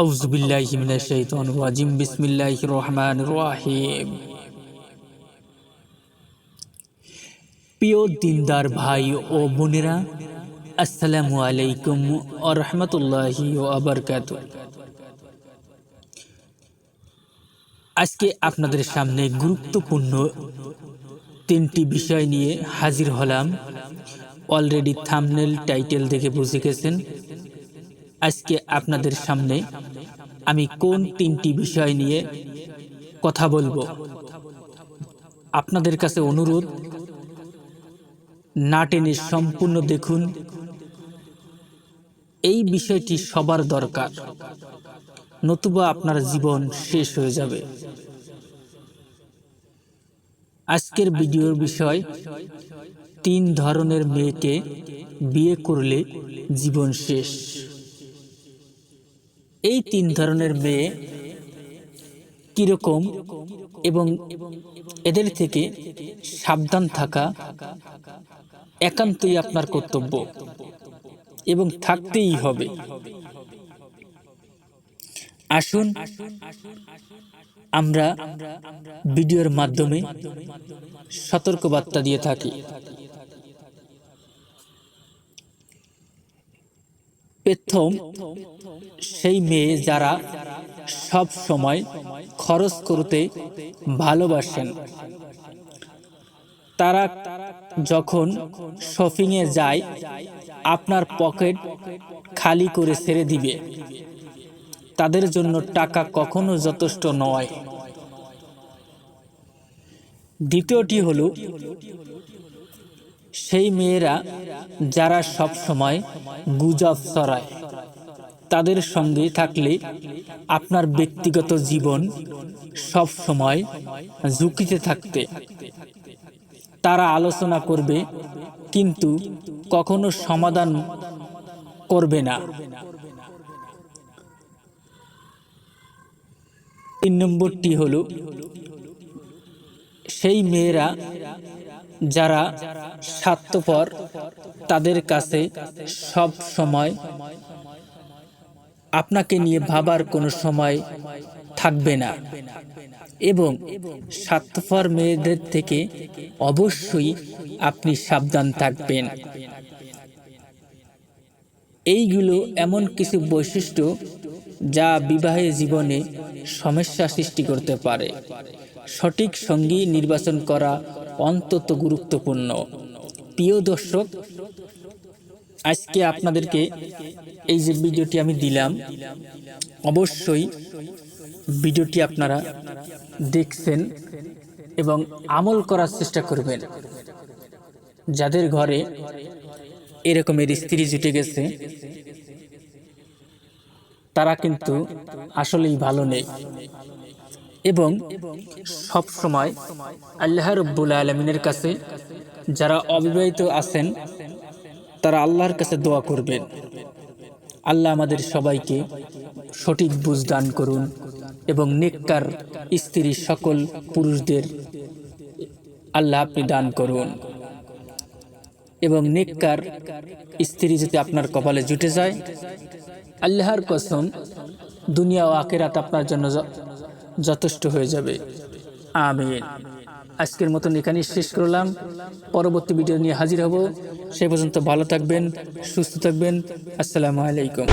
আউযু বিল্লাহি মিনাশ শাইতানির রাজিম বিসমিল্লাহির রহমানির রহিম প্রিয় দিনদার ভাই ও বোনেরা, আসসালামু আলাইকুম ও রহমতুল্লাহি ও আবরকাত আজকে আপনাদের সামনে গুরুত্বপূর্ণ তিনটি বিষয় নিয়ে হাজির হলাম। অলরেডি থামনেল টাইটেল দেখে বুঝে গেছেন। আজকে আপনাদের সামনে আমি কোন তিনটি বিষয় নিয়ে কথা বলব? আপনাদের কাছে অনুরোধ, না টেনে সম্পূর্ণ দেখুন। এই বিষয়টি সবার দরকার। নতুবা আপনার জীবন শেষ হয়ে যাবে। আজকের ভিডিওর বিষয়, তিন ধরনের মেয়েকে বিয়ে করলে জীবন শেষ। এই তিন ধরনের মেয়ে কীরকম এবং এদের থেকে সাবধান থাকা একান্তই আপনার কর্তব্য এবং থাকতেই হবে। আসুন, আমরা ভিডিওর মাধ্যমে সতর্কবার্তা দিয়ে থাকি। প্রথম সেই মেয়ে যারা সব সময় খরচ করতে ভালোবাসেন। তারা যখন শপিংয়ে যায়, আপনার পকেট খালি করে ছেড়ে দিবে। তাদের জন্য টাকা কখনো যথেষ্ট নয়। দ্বিতীয়টি হলো, সেই মেয়েরা যারা সব সময় গুজব ছড়ায়। তাদের সঙ্গে থাকলে আপনার ব্যক্তিগত জীবন সব সময় ঝুঁকিতে থাকতে। তারা আলোচনা করবে, কিন্তু কখনো সমাধান করবে না। তিন নম্বরটি হল, সেই মেয়েরা যারা স্বার্থপর, তাদের কাছে সব সময় আপনাকে নিয়ে ভাবার কোনো সময় থাকবে না। এবং স্বার্থপর মেয়েদের থেকে অবশ্যই আপনি সাবধান থাকবেন। এইগুলো এমন কিছু বৈশিষ্ট্য যা বিবাহে জীবনে সমস্যা সৃষ্টি করতে পারে। সঠিক সঙ্গী নির্বাচন করা অন্তত গুরুত্বপূর্ণ। প্রিয় দর্শক, আজকে আপনাদেরকে এই যে ভিডিওটি আমি দিলাম, অবশ্যই ভিডিওটি আপনারা দেখছেন এবং আমল করার চেষ্টা করবেন। যাদের ঘরে এরকমের স্ত্রী জুটে গেছে, তারা কিন্তু আসলেই ভালো নেই। এবং সব সময় আল্লাহ রব্বুল আলমিনের কাছে যারা অবিবাহিত আছেন, তারা আল্লাহর কাছে দোয়া করবেন। আল্লাহ আমাদের সবাইকে সঠিক বুঝ দান করুন এবং নেককার স্ত্রী সকল পুরুষদের আল্লাহ আপনি দান করুন। এবং নেককার স্ত্রী যদি আপনার কপালে জুটে যায়, আল্লাহর কসম দুনিয়া ও আকেরাত আপনার জন্য যথেষ্ট হয়ে যাবে। আমিন। আজকের মতন এখানেই শেষ করলাম। পরবর্তী ভিডিও নিয়ে হাজির হব। সে পর্যন্ত ভালো থাকবেন, সুস্থ থাকবেন। আসসালামু আলাইকুম।